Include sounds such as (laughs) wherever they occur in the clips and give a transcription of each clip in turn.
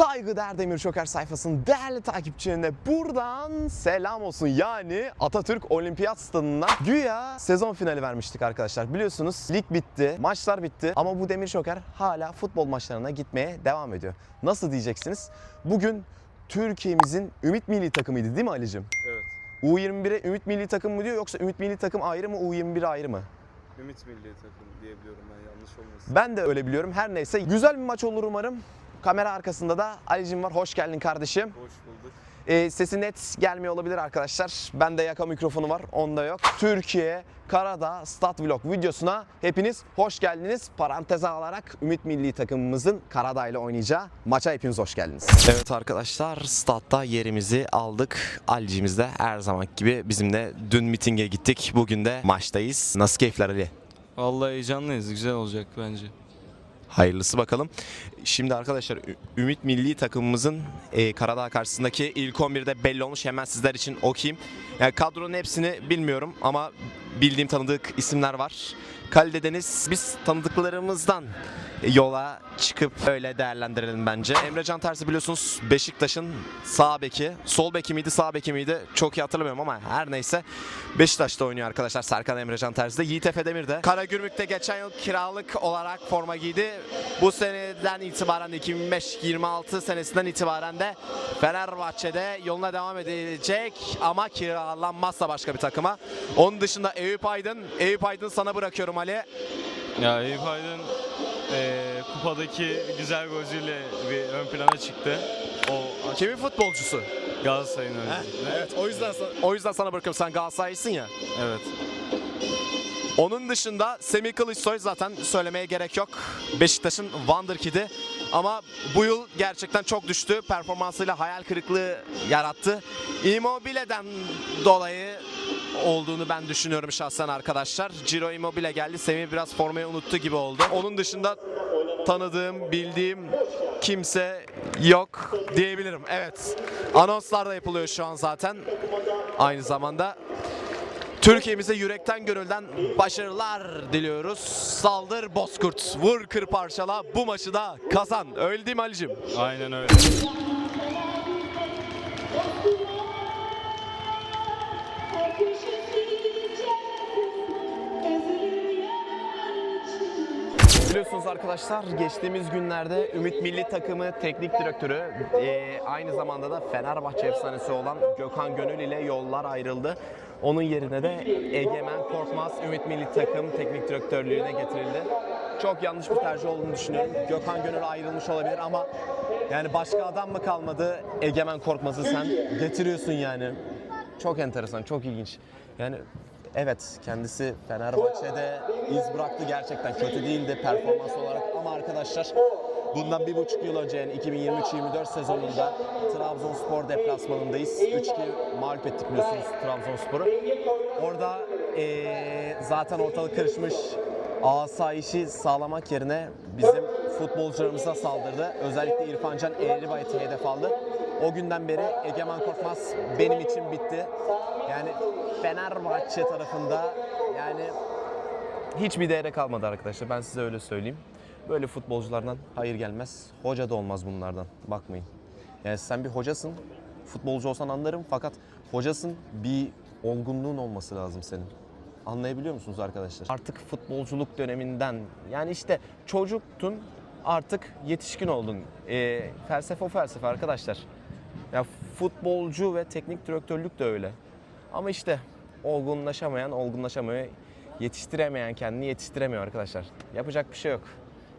Saygıdeğer Demir Çöker sayfasının değerli takipçilerine buradan selam olsun. Yani Atatürk Olimpiyat Stadı'na güya sezon finali vermiştik arkadaşlar. Biliyorsunuz lig bitti, maçlar bitti ama bu Demir Çöker hala futbol maçlarına gitmeye devam ediyor. Nasıl diyeceksiniz? Bugün Türkiye'mizin Ümit Milli takımıydı değil mi Ali'cim? Evet. U21'e Ümit Milli takım mı diyor yoksa Ümit Milli takım ayrı mı U21 ayrı mı? Ümit Milli Takım diyebiliyorum ben yanlış olmasın. Ben de öyle biliyorum. Her neyse güzel bir maç olur umarım. Kamera arkasında da Ali'cim var. Hoş geldin kardeşim. Hoş bulduk. Ee, sesi net gelmiyor olabilir arkadaşlar. Bende yaka mikrofonu var, onda yok. Türkiye Karadağ Stat Vlog videosuna hepiniz hoş geldiniz. Paranteze alarak Ümit Milli takımımızın Karadağ ile oynayacağı maça hepiniz hoş geldiniz. Evet arkadaşlar, statta yerimizi aldık. Ali'cimiz de her zaman gibi bizimle dün mitinge gittik. Bugün de maçtayız. Nasıl keyifler Ali? Vallahi heyecanlıyız. Güzel olacak bence. Hayırlısı bakalım. Şimdi arkadaşlar Ümit Milli takımımızın e, Karadağ karşısındaki ilk 11'de belli olmuş. Hemen sizler için okuyayım. Yani kadronun hepsini bilmiyorum ama bildiğim tanıdık isimler var. Kalide Deniz biz tanıdıklarımızdan yola çıkıp öyle değerlendirelim bence. Emre Can Terzi biliyorsunuz Beşiktaş'ın sağ beki. Sol beki miydi sağ beki miydi çok iyi hatırlamıyorum ama her neyse Beşiktaş'ta oynuyor arkadaşlar Serkan Emre Can Terzi de. Yiğit Efe Demir de. Karagümrük'te geçen yıl kiralık olarak forma giydi. Bu seneden itibaren 2025-26 senesinden itibaren de Fenerbahçe'de yoluna devam edecek ama kiralanmazsa başka bir takıma. Onun dışında Eyüp Aydın. Eyüp Aydın sana bırakıyorum Ali. Ya Eyüp Aydın eee, kupadaki güzel golüyle bir ön plana çıktı. O Kimin futbolcusu? Galatasaray'ın önünde. Evet o yüzden o yüzden sana bırakıyorum. Sen Galatasaraylısın ya. Evet. Onun dışında Semih Kılıçsoy zaten söylemeye gerek yok. Beşiktaş'ın Wonderkid'i. Ama bu yıl gerçekten çok düştü. Performansıyla hayal kırıklığı yarattı. Immobile'den dolayı olduğunu ben düşünüyorum şahsen arkadaşlar. Ciro Immobile geldi. Semih biraz formayı unuttu gibi oldu. Onun dışında tanıdığım, bildiğim kimse yok diyebilirim. Evet. Anonslar da yapılıyor şu an zaten. Aynı zamanda Türkiye'mize yürekten gönülden başarılar diliyoruz. Saldır Bozkurt, vur kır parçala bu maçı da kazan. Öyle değil mi Ali'cim? Aynen öyle. Biliyorsunuz arkadaşlar geçtiğimiz günlerde Ümit Milli Takımı teknik direktörü eee, aynı zamanda da Fenerbahçe efsanesi olan Gökhan Gönül ile yollar ayrıldı. Onun yerine de Egemen Korkmaz Ümit Milli Takım teknik direktörlüğüne getirildi. Çok yanlış bir tercih olduğunu düşünüyorum. Gökhan Gönül ayrılmış olabilir ama yani başka adam mı kalmadı Egemen Korkmaz'ı sen getiriyorsun yani. Çok enteresan, çok ilginç. Yani evet kendisi Fenerbahçe'de iz bıraktı gerçekten kötü değildi performans olarak ama arkadaşlar bundan bir buçuk yıl önce yani 2023-24 sezonunda Trabzonspor deplasmanındayız. 3-2 mağlup ettik biliyorsunuz Trabzonspor'u. Orada eee, zaten ortalık karışmış asayişi sağlamak yerine bizim futbolcularımıza saldırdı. Özellikle İrfan Can Eğribayat'ı hedef aldı. O günden beri Egemen Korkmaz benim için bitti. Yani Fenerbahçe tarafında yani hiçbir değere kalmadı arkadaşlar. Ben size öyle söyleyeyim. Böyle futbolculardan hayır gelmez. Hoca da olmaz bunlardan. Bakmayın. Yani sen bir hocasın. Futbolcu olsan anlarım fakat hocasın bir olgunluğun olması lazım senin. Anlayabiliyor musunuz arkadaşlar? Artık futbolculuk döneminden yani işte çocuktun artık yetişkin oldun. Ee, felsefe o felsefe arkadaşlar. Ya futbolcu ve teknik direktörlük de öyle. Ama işte olgunlaşamayan olgunlaşamıyor. Yetiştiremeyen kendini yetiştiremiyor arkadaşlar. Yapacak bir şey yok.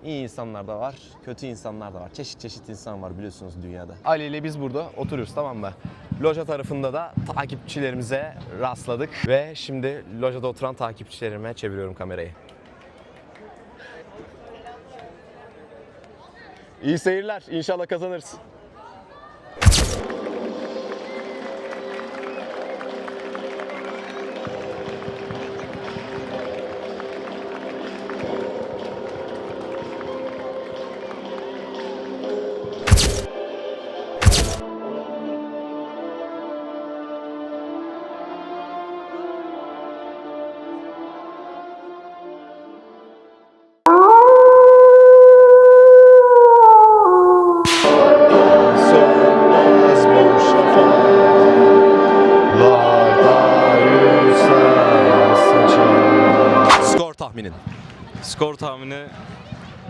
İyi insanlar da var, kötü insanlar da var. Çeşit çeşit insan var biliyorsunuz dünyada. Ali ile biz burada oturuyoruz tamam mı? Loja tarafında da takipçilerimize rastladık ve şimdi lojada oturan takipçilerime çeviriyorum kamerayı. İyi seyirler. İnşallah kazanırız. Skor tahmini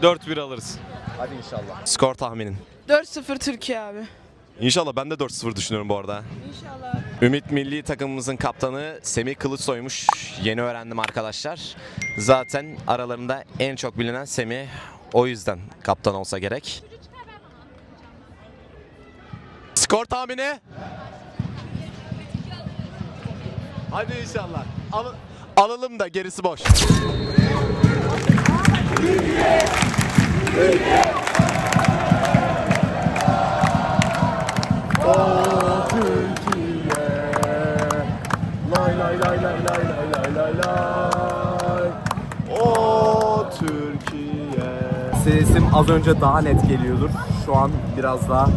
4-1 alırız. Hadi inşallah. Skor tahminin. 4-0 Türkiye abi. İnşallah ben de 4-0 düşünüyorum bu arada. İnşallah. Ümit milli takımımızın kaptanı Semih Kılıçsoy'muş. Yeni öğrendim arkadaşlar. Zaten aralarında en çok bilinen Semih. O yüzden kaptan olsa gerek. Skor tahmini? Hadi inşallah. Al- alalım da gerisi boş. Oh Türkiye! Lay lay lay lay lay lay lay lay Oh Türkiye! Sesim az önce daha net geliyordur. Şu an biraz daha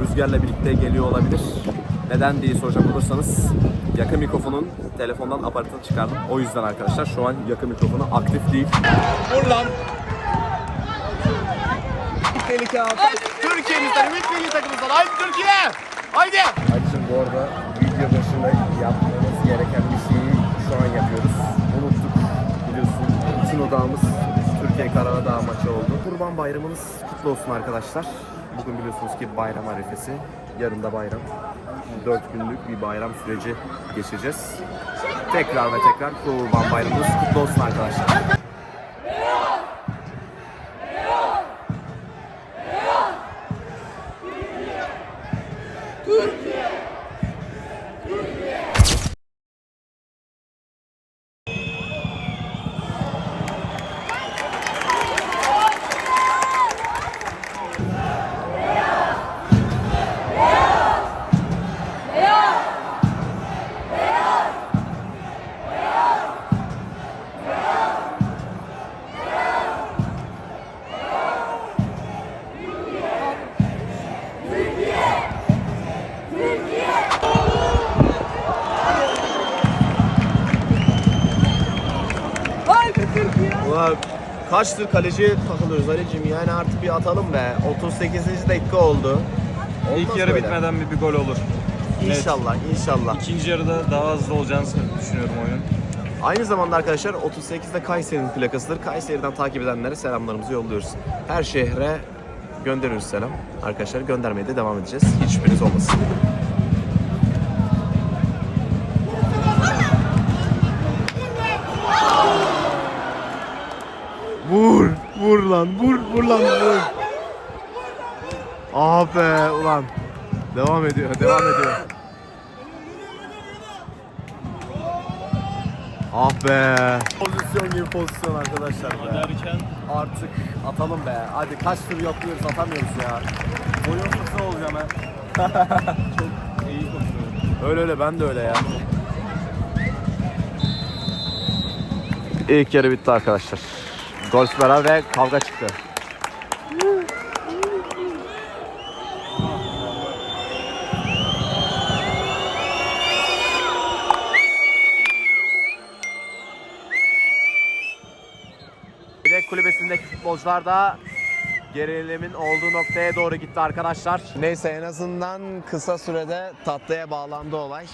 rüzgarla birlikte geliyor olabilir. Neden diye soracak olursanız yakın mikrofonun telefondan aparatını çıkardım. O yüzden arkadaşlar şu an yakın mikrofonu aktif değil. Vur lan. Tehlike. Türkiye'mizden, Ümit Milli takımımızdan. Haydi Türkiye! Haydi! Acım bu arada video başında yapmamız gereken bir şeyi şu an yapıyoruz. Unuttuk biliyorsun. Bütün odağımız Türkiye Karadağ maçı oldu. Kurban bayramınız kutlu olsun arkadaşlar. Bugün biliyorsunuz ki bayram arifesi. Yarın da bayram. 4 günlük bir bayram süreci geçeceğiz. Tekrar ve tekrar Kurban bayramınız kutlu olsun arkadaşlar. Kaçtır kaleci takılıyoruz Ali'cim yani artık bir atalım be. 38. dakika oldu. İlk Olmaz yarı böyle. bitmeden bir, bir gol olur. İnşallah, inşallah. İkinci yarıda daha hızlı olacağını düşünüyorum oyunun. Aynı zamanda arkadaşlar 38'de Kayseri'nin plakasıdır. Kayseri'den takip edenlere selamlarımızı yolluyoruz. Her şehre gönderiyoruz selam. Arkadaşlar göndermeye de devam edeceğiz. Hiç şüpheniz olmasın. Lan, vur, vur lan, vur. Ah be ulan. Devam ediyor, devam ediyor. Ah be. Pozisyon gibi pozisyon arkadaşlar be. Derken Artık atalım be. Hadi kaç tur yapıyoruz atamıyoruz ya. Boyun fıtı olacağım ha. (laughs) Çok iyi koşuyor. Öyle öyle ben de öyle ya. İlk yarı bitti arkadaşlar. Gol skora ve kavga çıktı. Bilek kulübesindeki futbolcular da gerilimin olduğu noktaya doğru gitti arkadaşlar. Neyse en azından kısa sürede tatlıya bağlandı olay.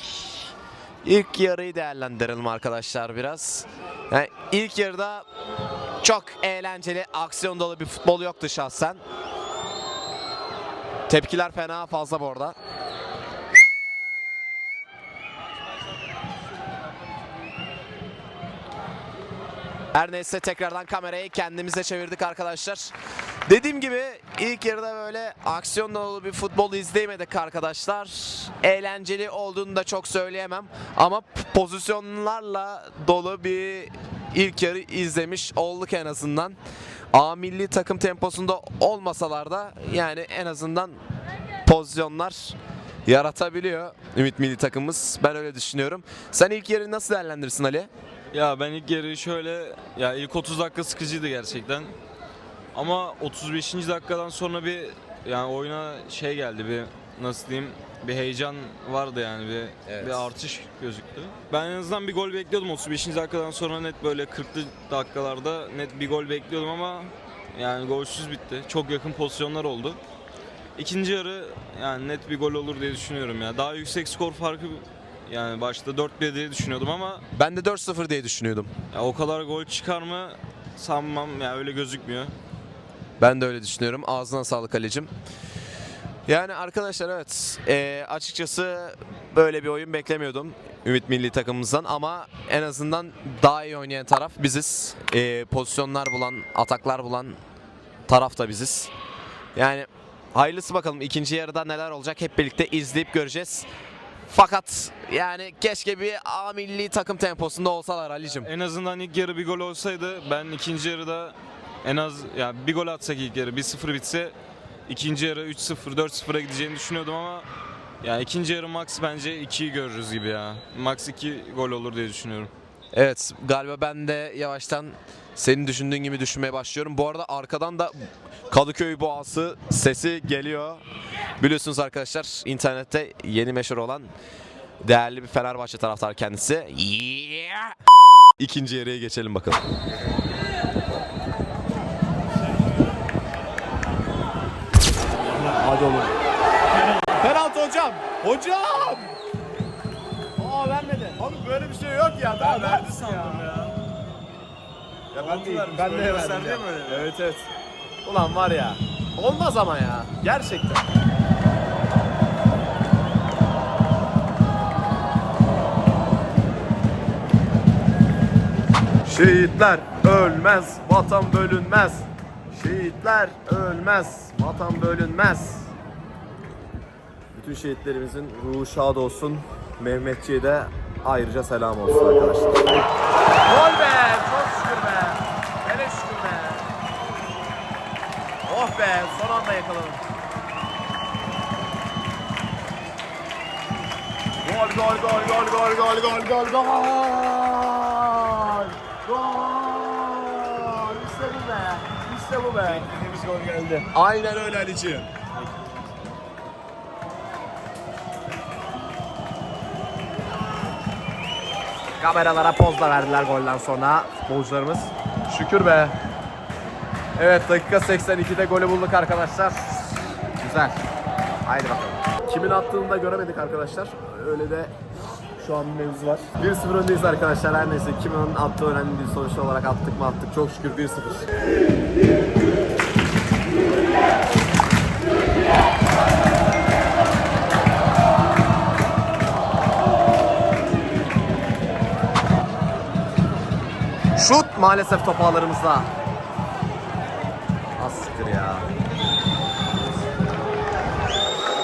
İlk yarıyı değerlendirelim arkadaşlar biraz. Yani ilk yarıda çok eğlenceli, aksiyon dolu bir futbol yoktu şahsen. Tepkiler fena fazla bu arada. Her neyse tekrardan kamerayı kendimize çevirdik arkadaşlar. Dediğim gibi ilk yarıda böyle aksiyon dolu bir futbol izleyemedik arkadaşlar. Eğlenceli olduğunu da çok söyleyemem. Ama pozisyonlarla dolu bir ilk yarı izlemiş olduk en azından. A milli takım temposunda olmasalar da yani en azından pozisyonlar yaratabiliyor Ümit milli takımımız. Ben öyle düşünüyorum. Sen ilk yarıyı nasıl değerlendirirsin Ali? Ya ben ilk yarıyı şöyle ya ilk 30 dakika sıkıcıydı gerçekten. Ama 35. dakikadan sonra bir yani oyuna şey geldi bir nasıl diyeyim bir heyecan vardı yani bir Evet. bir artış gözüktü. Ben en azından bir gol bekliyordum 35. dakikadan sonra net böyle 40'lı dakikalarda net bir gol bekliyordum ama yani golsüz bitti. Çok yakın pozisyonlar oldu. İkinci yarı yani net bir gol olur diye düşünüyorum ya. Daha yüksek skor farkı Yani başta 4-1 diye düşünüyordum ama Ben de 4-0 diye düşünüyordum. ya o kadar gol çıkar mı sanmam. Ya öyle gözükmüyor. Ben de öyle düşünüyorum. Ağzına sağlık Ali'cim. Yani arkadaşlar evet eee, açıkçası böyle bir oyun beklemiyordum Ümit Milli takımımızdan ama en azından daha iyi oynayan taraf biziz. Eee, pozisyonlar bulan, ataklar bulan taraf da biziz. Yani hayırlısı bakalım ikinci yarıda neler olacak hep birlikte izleyip göreceğiz. Fakat yani keşke bir A milli takım temposunda olsalar Ali'cim. En azından ilk yarı bir gol olsaydı ben ikinci yarıda en az ya bir gol atsak ilk yarı 1-0 bitse ikinci yarı 3-0 4-0'a gideceğini düşünüyordum ama ya ikinci yarı max bence 2'yi görürüz gibi ya. Max 2 gol olur diye düşünüyorum. Evet galiba ben de yavaştan senin düşündüğün gibi düşünmeye başlıyorum. Bu arada arkadan da Kadıköy Boğası sesi geliyor. Biliyorsunuz arkadaşlar internette yeni meşhur olan değerli bir Fenerbahçe taraftar kendisi. Yeah! İkinci yarıya geçelim bakalım. Hadi oğlum. Penaltı hocam. Hocam. Aa vermedi. Abi böyle bir şey yok ya. Ben verdi sandım ya. Ya ben de ben de verdim ya. Evet evet. Ulan var ya. Olmaz ama ya. Gerçekten. Şehitler ölmez, vatan bölünmez. Şehitler ölmez, vatan bölünmez. Bütün şehitlerimizin ruhu şad olsun. Mehmetçi'ye de ayrıca selam olsun arkadaşlar. Gol be! Çok şükür be! Hele şükür be! Oh be! Son anda yakaladım. Gol gol gol gol gol gol gol gol gol! Gol! İşte bu be! İşte bu be! Gol geldi. Aynen öyle Ali'ciğim. Kameralara poz da verdiler golden sonra futbolcularımız. Şükür be. Evet dakika 82'de golü bulduk arkadaşlar. Güzel. Haydi bakalım. Kimin attığını da göremedik arkadaşlar. Öyle de şu an bir mevzu var. 1-0 öndeyiz arkadaşlar. Her neyse kimin attığı önemli değil. Sonuç olarak attık mı attık. Çok şükür 1-0. Şut maalesef top ağlarımızda. Az siktir ya.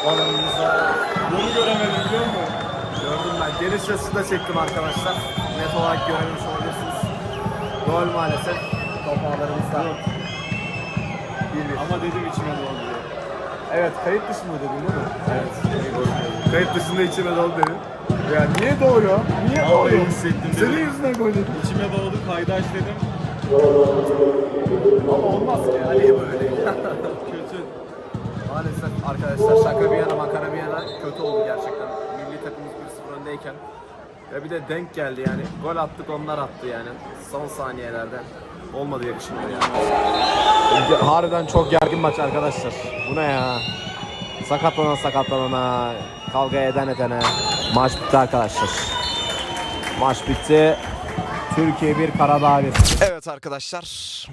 Alanımızda. Bunu göremedim biliyor musun? Gördüm ben. Geniş açıda çektim arkadaşlar. Net olarak görememiş olabilirsiniz. Gol maalesef top ağlarımızda. 1-1. Ama dedim içime doğdu diye. Evet kayıt dışında dedin değil mi? Evet. Kayıt dışında içime dolu dedin. Ya niye doğuyor? Niye Vallahi hissettim Senin dedim. yüzünden gol yedim. İçime doğdu kaydaş dedim. Ama olmaz ki ya. Niye böyle? (laughs) Kötü. Maalesef arkadaşlar şaka bir yana makara bir yana kötü oldu gerçekten. Milli takımımız 1-0 öndeyken ve bir de denk geldi yani. Gol attık onlar attı yani. Son saniyelerde. Olmadı yakışmadı yani. Harbiden çok gergin maç arkadaşlar. Bu ne ya? Sakatlanan sakatlanana, kavga eden edene. Maç bitti arkadaşlar. Maç bitti. Türkiye 1, Karadağ 1. Evet arkadaşlar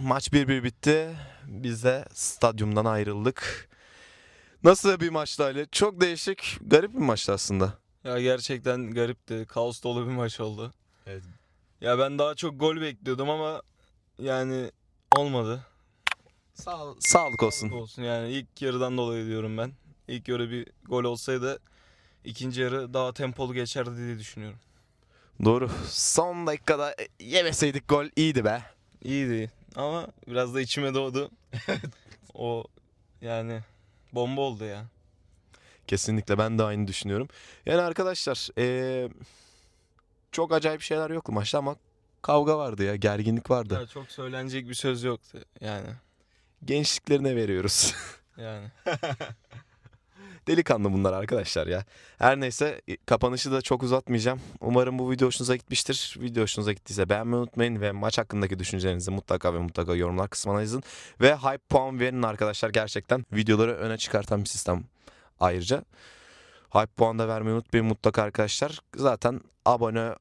maç 1-1 bitti. Biz de stadyumdan ayrıldık. Nasıl bir maçtı Ali? Çok değişik, garip bir maçtı aslında. Ya gerçekten garipti. Kaos dolu bir maç oldu. Evet. Ya ben daha çok gol bekliyordum ama yani olmadı. Sağ, sağlık olsun. Olsun yani ilk yarıdan dolayı diyorum ben. İlk yarı bir gol olsaydı ikinci yarı daha tempolu geçerdi diye düşünüyorum. Doğru. Son dakikada yemeseydik gol iyiydi be. İyiydi ama biraz da içime doğdu. (laughs) o yani bomba oldu ya. Kesinlikle ben de aynı düşünüyorum. Yani arkadaşlar eee, çok acayip şeyler yoktu maçta ama kavga vardı ya, gerginlik vardı. Ya çok söylenecek bir söz yoktu yani. Gençliklerine veriyoruz. (laughs) Yani. (laughs) Delikanlı bunlar arkadaşlar ya. Her neyse kapanışı da çok uzatmayacağım. Umarım bu video hoşunuza gitmiştir. Video hoşunuza gittiyse beğenmeyi unutmayın ve maç hakkındaki düşüncelerinizi mutlaka ve mutlaka yorumlar kısmına yazın. Ve hype puan verin arkadaşlar gerçekten videoları öne çıkartan bir sistem ayrıca. Hype puan da vermeyi unutmayın mutlaka arkadaşlar. Zaten abone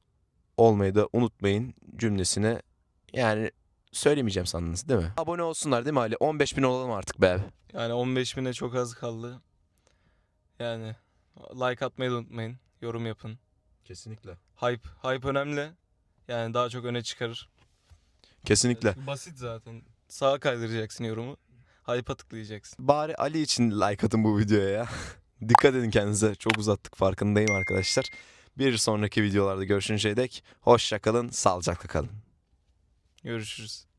olmayı da unutmayın cümlesini yani söylemeyeceğim sandınız değil mi? Abone olsunlar değil mi Ali? 15 bin olalım artık be. Yani 15 bine çok az kaldı. Yani like atmayı da unutmayın. Yorum yapın. Kesinlikle. Hype. Hype önemli. Yani daha çok öne çıkarır. Kesinlikle. Basit zaten. Sağa kaydıracaksın yorumu. Hype'a tıklayacaksın. Bari Ali için like atın bu videoya ya. (laughs) Dikkat edin kendinize. Çok uzattık farkındayım arkadaşlar. Bir sonraki videolarda görüşünceye dek hoşça kalın, sağlıcakla kalın. Görüşürüz.